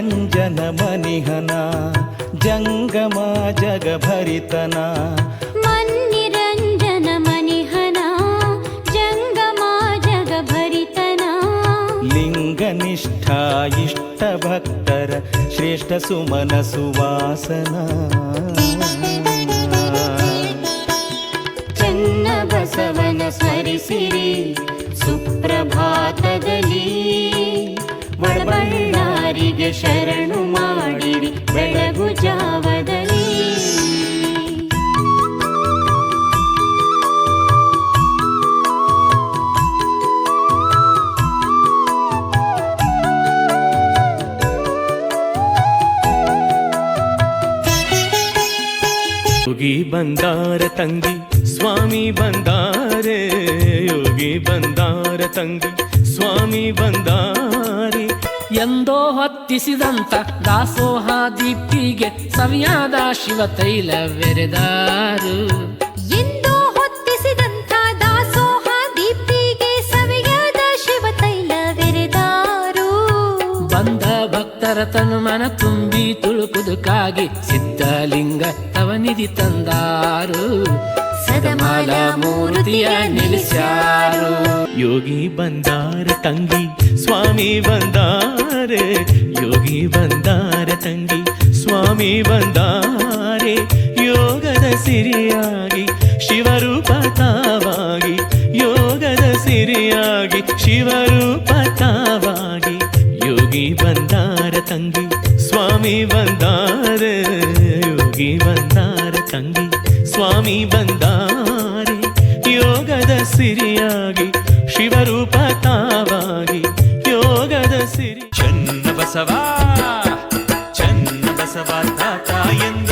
निरञ्जनमनिहना जङ्गमा जगभरितना। मन्निरञ्जनमनिहना जङ्गमा जगभरितना। लिङ्गनिष्ठा इष्टभक्तर श्रेष्ठसुमन सुवासना ಶರಣು ಮಾಡಿರಿ ಬೆಳಗು ಜಾವದಲ್ಲಿ. ಯೋಗಿ ಬಂದಾರ ತಂಗಿ ಸ್ವಾಮಿ ಬಂದಾರೆ. ಯೋಗಿ ಬಂದಾರ ತಂಗಿ ಸ್ವಾಮಿ ಬಂದಾರೆ. ಎಂದೋ ಹೊತ್ತಿಸಿದಂತ ದಾಸೋಹ ದೀಪ್ತಿಗೆ ಸವಿಯಾದ ಶಿವ ತೈಲವೆರೆದಾರು ಎಂದೋ ಹೊತ್ತಿಸಿದಂತ ದಾಸೋಹ ದೀಪ್ತಿಗೆ ಸವಿಯಾದ ಶಿವ ತೈಲವೆರೆದಾರು ಬಂದ ಭಕ್ತರ ತನು ಮನ ತುಂಬಿ ತುಳುಕುದುಕಾಗಿ ಸಿದ್ಧಲಿಂಗ ತವನಿಧಿ ತಂದಾರು. ಸದಮಾಲ ಮೂರ್ತಿಯ ನಿಲ್ಲಿಸ್ಯಾರು. ಯೋಗಿ ಬಂದಾರ ತಂಗಿ ಸ್ವಾಮಿ ಬಂದಾರೆ ಯೋಗಿ ಬಂದಾರ ತಂಗಿ ಸ್ವಾಮಿ ಬಂದಾರೆ ಯೋಗದ ಸಿರಿಯಾಗಿ ಶಿವರೂಪತಾವಾಗಿ ಯೋಗದ ಸಿರಿಯಾಗಿ ಶಿವರೂಪತಾವಾಗಿ ಯೋಗಿ ಬಂದಾರ ತಂಗಿ ಸ್ವಾಮಿ ಬಂದಾರೆ ಯೋಗಿ ಬಂದಾರ ತಂಗಿ ಸ್ವಾಮಿ ಬಂದಾರೆ ಯೋಗದ ಸಿರಿಯಾಗಿ ಹೋಗದ ಸಿರಿ ಚನ್ನ ಬಸವ ಚನ್ನ ಬಸವ ತಾತ ಎಂದು